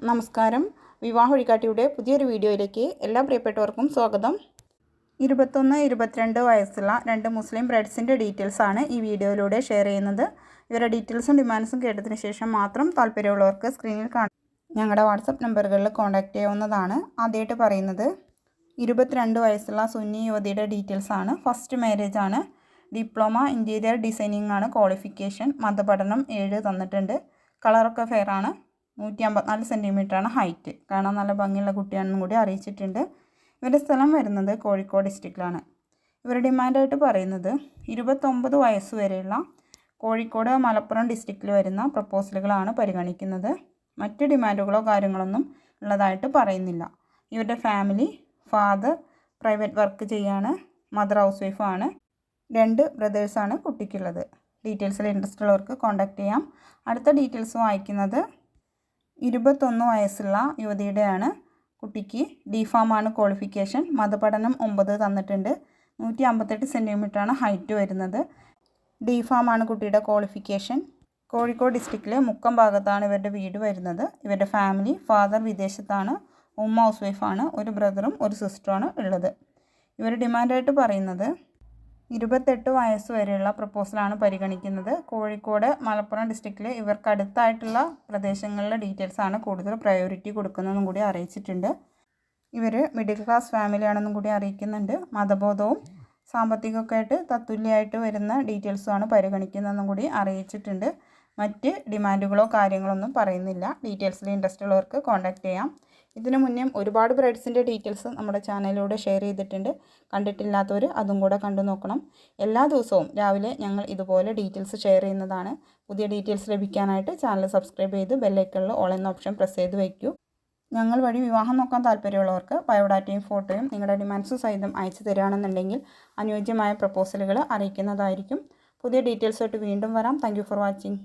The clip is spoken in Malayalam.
നമസ്കാരം. വിവാഹ വഴികാട്ടിയുടെ പുതിയൊരു വീഡിയോയിലേക്ക് എല്ലാ പ്രിയപ്പെട്ടവർക്കും സ്വാഗതം. ഇരുപത്തൊന്ന് ഇരുപത്തിരണ്ട് വയസ്സുള്ള രണ്ട് മുസ്ലിം ബ്രൈഡ്സിന്റെ ഡീറ്റെയിൽസാണ് ഈ വീഡിയോയിലൂടെ ഷെയർ ചെയ്യുന്നത്. ഇവരുടെ ഡീറ്റെയിൽസും ഡിമാൻഡ്സും കേട്ടതിന് ശേഷം മാത്രം താല്പര്യമുള്ളവർക്ക് സ്ക്രീനിൽ കാണാം. ഞങ്ങളുടെ വാട്സപ്പ് നമ്പറുകളിൽ കോൺടാക്റ്റ് ചെയ്യാവുന്നതാണ്. ആദ്യമായിട്ട് പറയുന്നത് ഇരുപത്തിരണ്ട് വയസ്സുള്ള സുന്നി യുവതിയുടെ ഡീറ്റെയിൽസാണ് ഫസ്റ്റ് മാരേജ് ആണ്. ഡിപ്ലോമ ഇന്റീരിയർ ഡിസൈനിങ് ആണ്. ക്വാളിഫിക്കേഷൻ മതപഠനം ഏഴ് തന്നിട്ടുണ്ട്. കളറൊക്കെ ഫെയർ ആണ്. നൂറ്റി അമ്പത്തിനാല് സെന്റിമീറ്റർ ആണ് ഹൈറ്റ്. കാണാൻ നല്ല ഭംഗിയുള്ള കുട്ടിയാണെന്നും കൂടി അറിയിച്ചിട്ടുണ്ട്. ഇവരുടെ സ്ഥലം വരുന്നത് കോഴിക്കോട് ഡിസ്ട്രിക്റ്റിലാണ്. ഇവരുടെ ഡിമാൻഡായിട്ട് പറയുന്നത് ഇരുപത്തൊമ്പത് വയസ്സ് വരെയുള്ള കോഴിക്കോട് മലപ്പുറം ഡിസ്ട്രിക്റ്റിൽ വരുന്ന പ്രപ്പോസലുകളാണ് പരിഗണിക്കുന്നത്. മറ്റ് ഡിമാൻഡുകളോ കാര്യങ്ങളൊന്നും ഉള്ളതായിട്ട് പറയുന്നില്ല. ഇവരുടെ ഫാമിലി ഫാദർ പ്രൈവറ്റ് വർക്ക് ചെയ്യാണ് മദർ ഹൗസ് വൈഫാണ്. രണ്ട് ബ്രദേഴ്സാണ് കുട്ടിക്കുള്ളത്. ഡീറ്റെയിൽസിൽ ഇൻട്രസ്റ്റ് ഉള്ളവർക്ക് കോൺടാക്റ്റ് ചെയ്യാം. അടുത്ത ഡീറ്റെയിൽസ് വായിക്കുന്നത് ഇരുപത്തൊന്ന് വയസ്സുള്ള യുവതിയുടെയാണ് കുട്ടിക്ക് ഡി ഫാമാണ് ക്വാളിഫിക്കേഷൻ. മതപഠനം ഒമ്പത് തന്നിട്ടുണ്ട്. നൂറ്റി അമ്പത്തെട്ട് സെന്റിമീറ്ററാണ് ഹൈറ്റ് വരുന്നത്. ഡി ഫാമാണ് കുട്ടിയുടെ ക്വാളിഫിക്കേഷൻ. കോഴിക്കോട് ഡിസ്ട്രിക്റ്റിലെ മുക്കം ഭാഗത്താണ് ഇവരുടെ വീട് വരുന്നത്. ഇവരുടെ ഫാമിലി ഫാദർ വിദേശത്താണ്. ഉമ്മ ഹൗസ് വൈഫാണ്. ഒരു ബ്രദറും ഒരു സിസ്റ്ററുമാണ് ഉള്ളത്. ഇവർ ഡിമാൻഡായിട്ട് പറയുന്നത് ഇരുപത്തെട്ട് വയസ്സ് വരെയുള്ള പ്രപ്പോസലാണ് പരിഗണിക്കുന്നത്. കോഴിക്കോട് മലപ്പുറം ഡിസ്ട്രിക്റ്റിൽ ഇവർക്ക് അടുത്തായിട്ടുള്ള പ്രദേശങ്ങളിലെ ഡീറ്റെയിൽസാണ് കൂടുതൽ പ്രയോറിറ്റി കൊടുക്കുന്നതെന്നും കൂടി അറിയിച്ചിട്ടുണ്ട്. ഇവർ മിഡിൽ ക്ലാസ് ഫാമിലിയാണെന്നും കൂടി അറിയിക്കുന്നുണ്ട്. മതബോധവും സാമ്പത്തികമൊക്കെ ആയിട്ട് തത്തുല്യമായിട്ട് വരുന്ന ഡീറ്റെയിൽസുമാണ് പരിഗണിക്കുന്നതെന്നും കൂടി അറിയിച്ചിട്ടുണ്ട്. മറ്റ് ഡിമാൻഡുകളോ കാര്യങ്ങളൊന്നും പറയുന്നില്ല. ഡീറ്റെയിൽസിൽ ഇൻട്രസ്റ്റ് ഉള്ളവർക്ക് കോൺടാക്റ്റ് ചെയ്യാം. ഇതിനു മുന്നേ ഒരുപാട് ബ്രൈഡ്സിന്റെ ഡീറ്റെയിൽസ് നമ്മുടെ ചാനലിലൂടെ ഷെയർ ചെയ്തിട്ടുണ്ട്. കണ്ടിട്ടില്ലാത്തവർ അതും കൂടെ കണ്ടു നോക്കണം. എല്ലാ ദിവസവും രാവിലെ ഞങ്ങൾ ഇതുപോലെ ഡീറ്റെയിൽസ് ഷെയർ ചെയ്യുന്നതാണ്. പുതിയ ഡീറ്റെയിൽസ് ലഭിക്കാനായിട്ട് ചാനൽ സബ്സ്ക്രൈബ് ചെയ്ത് ബെല്ലൈക്കണിൽ ഓൾ എന്ന ഓപ്ഷൻ പ്രസ് ചെയ്ത് വയ്ക്കൂ. ഞങ്ങൾ വഴി വിവാഹം നോക്കാൻ താല്പര്യമുള്ളവർക്ക് ബയോഡാറ്റയും ഫോട്ടോയും നിങ്ങളുടെ ഡിമാൻഡ്സും സഹിതം അയച്ചു തരികയാണെന്നുണ്ടെങ്കിൽ അനുയോജ്യമായ പ്രപ്പോസലുകൾ അറിയിക്കുന്നതായിരിക്കും. പുതിയ ഡീറ്റെയിൽസായിട്ട് വീണ്ടും വരാം. Thank for watching